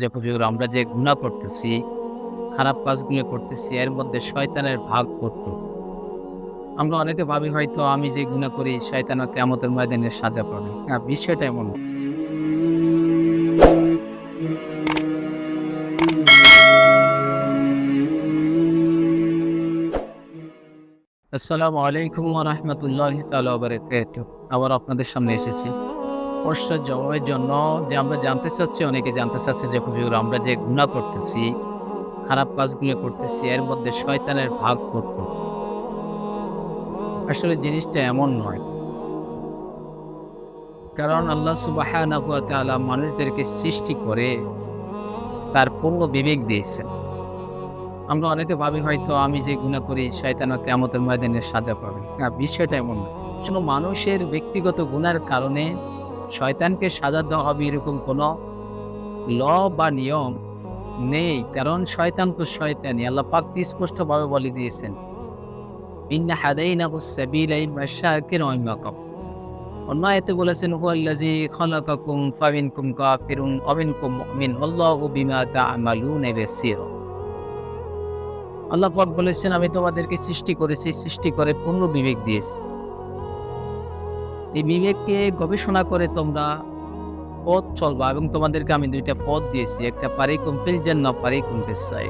যে, হুজুর, আমরা যে গুনাহ করতেছি, খারাপ কাজগুলো করতেছি, এর মধ্যে শয়তানের ভাগ করত আমরা অনেকে ভাবি, হয়তো আমি যে গুনাহ করি, শয়তান কেমতের ময়দানে সাজা পাবে। না, বিষয়টা এমন। আসসালামু আলাইকুম রহমতুল্লাহ তালাবারকাত আবার আপনাদের সামনে এসেছি। প্রশ্নের জবাবের জন্য যে আমরা জানতে চাচ্ছি, অনেকে জানতে চাচ্ছে যে, হুজুর, আমরা যে গুণা করতেছি, খারাপ কাজগুলো করতেছি, এর মধ্যে শয়তানের ভাগ করত আসলে জিনিসটা এমন নয়। কারণ আল্লাহ সুবাহ মানুষদেরকে সৃষ্টি করে তার পূর্ণ বিবেক দিয়েছেন। আমরা অনেকে ভাবি হয়তো আমি যে গুণা করি, শয়তান কেমতের ময়দানে সাজা পাবে। না, বিষয়টা এমন না কোনো মানুষের ব্যক্তিগত গুণার কারণে শয়তানকে সাজা দেওয়া হবে এরকম কোনো ল বা নিয়ম নেই, কারণ শয়তান তো শয়তানই আল্লাহ পাক স্পষ্টভাবে বলে দিয়েছেন, ইন্না হাদাইনাহু সাবিলা ইম্মা শাকির ওয়া ইম্মা কাফুর অন্য আয়াতে বলেছেন, হুয়াল্লাযী খালাকাকুম ফামিনকুম কাফিরুন ওয়া মিনকুম মুমিন আল্লাহু বিমা তা'মালুনা বাসীর। আল্লাহ পাক বলেছেন, আমি তোমাদেরকে সৃষ্টি করেছি, সৃষ্টি করে পূর্ণ বিবেক দিয়েছি। এই বিবেককে গবেষণা করে তোমরা পথ চলবা এবং তোমাদেরকে আমি দুইটা পথ দিয়েছি। একটা পারি কুম্পিল যেন পারি কুম্পিল চাই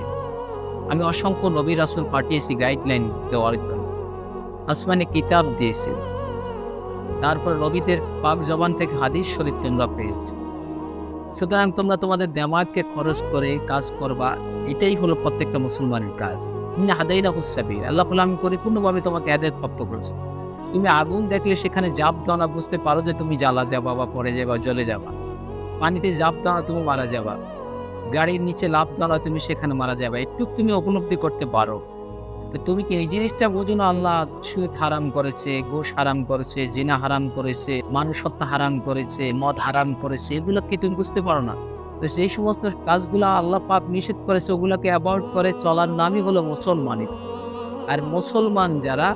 আমি অসংখ্য নবী রাসুল পাঠিয়েছি গাইডলাইন দেওয়ার জন্য। আসমানে কিতাব দিয়েছি। তারপর রবিদের পাক জবান থেকে হাদিস শরীফ তোমরা পেয়েছ। সুতরাং তোমরা তোমাদের দেমাগকে খরচ করে কাজ করবা, এটাই হলো প্রত্যেকটা মুসলমানের কাজ। ইন্না হাদাইনা হুসাবির আল্লাহ আমি পরিপূর্ণভাবে তোমাকে হেদায়ত প্রাপ্ত করেছি। তুমি আগুন দেখলে সেখানে জাপ দাও না বুঝতে পারো যে তুমি জ্বালা যাবা বা পড়ে যাবা জলে যাবা। পানিতে জাপ দাও না তুমি মারা যাবা। গাড়ির নিচে লাভ দাও না তুমি সেখানে মারা যাবা। একটু তুমি উপলব্ধি করতে পারো। তো তুমি কি এই জিনিসটা বোঝো না, আল্লাহ সুদ হারাম করেছে গোশ হারাম করেছে, জিনা হারাম করেছে, মানুষ হারাম করেছে, মদ হারাম করেছে, এগুলো কি তুমি বুঝতে পারো না? তো সেই সমস্ত কাজগুলো আল্লাহ পাক নিষেধ করেছে, ওগুলোকে অ্যাভয়েড করে চলার নামই হলো মুসলমানের। আর মুসলমান যারা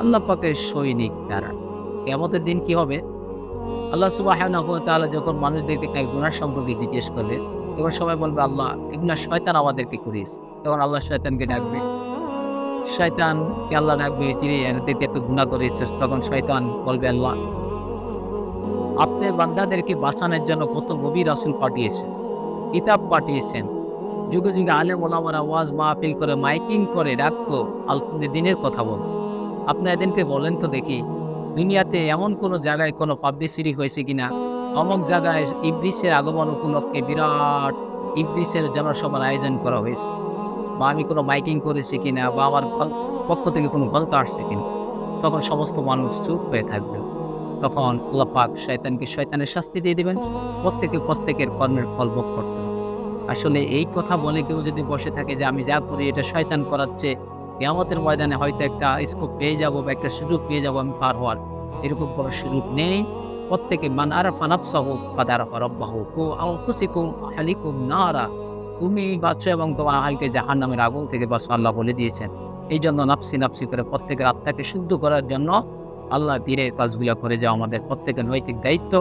আল্লাহ পাকের সৈনিক তারা। কেমতের দিন কি হবে? আল্লাহ সুবাহ তাআলা যখন মানুষদেরকে এক গুনার সম্পর্কে জিজ্ঞেস করবে, তখন সবাই বলবে, আল্লাহ, এগুলা শয়তান আমাদেরকে করিয়েছে। তখন আল্লাহ শয়তানকে ডাকবে। শয়তানকে আল্লাহ ডাকবে, যিনি এনাদেরকে এত গুণা করেছে তখন শয়তান বলবে, আল্লাহ, আপনার বান্দাদেরকে বাঁচানোর জন্য কত নবী রাসুল পাঠিয়েছেন, কিতাব পাঠিয়েছেন। যুগে যুগে আলেম ওলামারা ওয়াজ মাহফিল করে, মাইকিং করে ডাকতো আলকুন্দি দিনের কথা বল আপনি এদিনকে বলেন তো দেখি, দুনিয়াতে এমন কোনো জায়গায় কোনো পাবলিসিটি হয়েছে কিনা? অমক জায়গায় ইবলিসের আগমন উপলক্ষে বিরাট ইবলিসের জনসভার আয়োজন করা হয়েছে। বা আমি কোনো মাইকিং করেছি কিনা, বা আমার পক্ষ থেকে কোনো গল্প আসছে কিনা? তখন সমস্ত মানুষ চুপ হয়ে থাকবে। তখন পাক শয়তানকে শয়তানের শাস্তি দিয়ে দিবেন। প্রত্যেকে প্রত্যেকের কর্মের ফল ভোগ করতে আসলে এই কথা বলে কেউ যদি বসে থাকে যে আমি যা করি এটা শয়তান করাচ্ছে কেয়ামতের ময়দানে হয়তো একটা স্কোপ পেয়ে যাব বা একটা সুযোগ পেয়ে যাব আমি পার হওয়ার। এরকম কোনো সুযোগ নেই। প্রত্যেকে মান আরাফা নাফসাহু ফাদ আরাফা রব্বাহু কু আনফুসিকুম আহলিকুম নারা। তুমি বাঁচো এবং তোমার আহালকে জাহান নামের আগুন থেকে বাঁচো, আল্লাহ বলে দিয়েছেন। এই জন্য নাফসি নাফসি করে প্রত্যেকের আত্মাকে শুদ্ধ করার জন্য আল্লাহ তীরের কাজগুলো করে যাওয়া আমাদের প্রত্যেকের নৈতিক দায়িত্ব